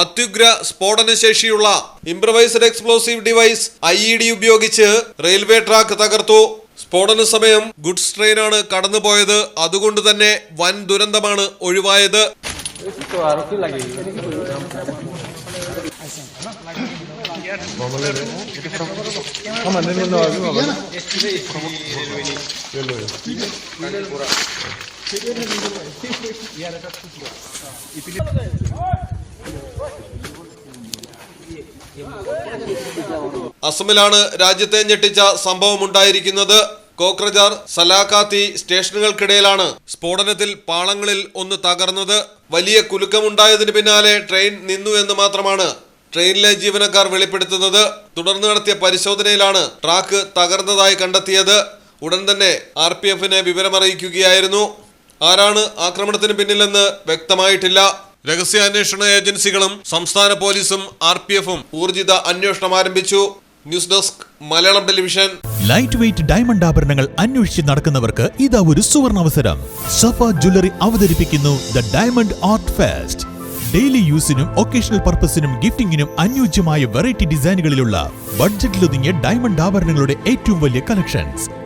അത്യുഗ്ര സ്ഫോടനശേഷിയുള്ള improvised explosive device I E D ഉപയോഗിച്ച് railway track തകർത്തു. സ്ഫോടന സമയം ഗുഡ്സ് ട്രെയിനാണ് കടന്നുപോയത്. അതുകൊണ്ട് തന്നെ വൻ ദുരന്തമാണ് ഒഴിവായത്. അസമിലാണ് രാജ്യത്തെ ഞെട്ടിച്ച സംഭവമുണ്ടായിരിക്കുന്നത് കോക്രജാർ സലാഖാത്തി സ്റ്റേഷനുകൾക്കിടയിലാണ് സ്ഫോടനത്തിൽ പാളങ്ങളിൽ ഒന്ന് തകർന്നത്. വലിയ കുലുക്കമുണ്ടായതിന് പിന്നാലെ ട്രെയിൻ നിന്നു എന്ന് മാത്രമാണ് ട്രെയിനിലെ ജീവനക്കാർ വെളിപ്പെടുത്തുന്നത്. തുടർന്ന് നടത്തിയ പരിശോധനയിലാണ് ട്രാക്ക് തകർന്നതായി കണ്ടെത്തിയത്. ഉടൻ തന്നെ ആർ പി എഫിനെ വിവരമറിയിക്കുകയായിരുന്നു. ആരാണ് ആക്രമണത്തിന് പിന്നിലെന്ന് വ്യക്തമായിട്ടില്ല. രഹസ്യാന്വേഷണ ഏജൻസികളും സംസ്ഥാന പോലീസും ആർ പി എഫും ഊർജിത അന്വേഷണം ആരംഭിച്ചു. News desk Malayalam television. Light weight diamond ആഭരണങ്ങൾ അന്വേഷിച്ച് നടക്കുന്നവർക്ക് ഇതാ ഒരു സുവർണ അവസരം. സഫ ജ്വല്ലറി അവതരിപ്പിക്കുന്നു the diamond art fest. Daily യൂസിനും occasional പർപ്പസിനും ഗിഫ്റ്റിംഗിനും അനുയോജ്യമായ വെറൈറ്റി ഡിസൈനുകളിലുള്ള ബഡ്ജറ്റിലൊതുങ്ങിയ ഡയമണ്ട് ആഭരണങ്ങളുടെ ഏറ്റവും വലിയ കളക്ഷൻസ്.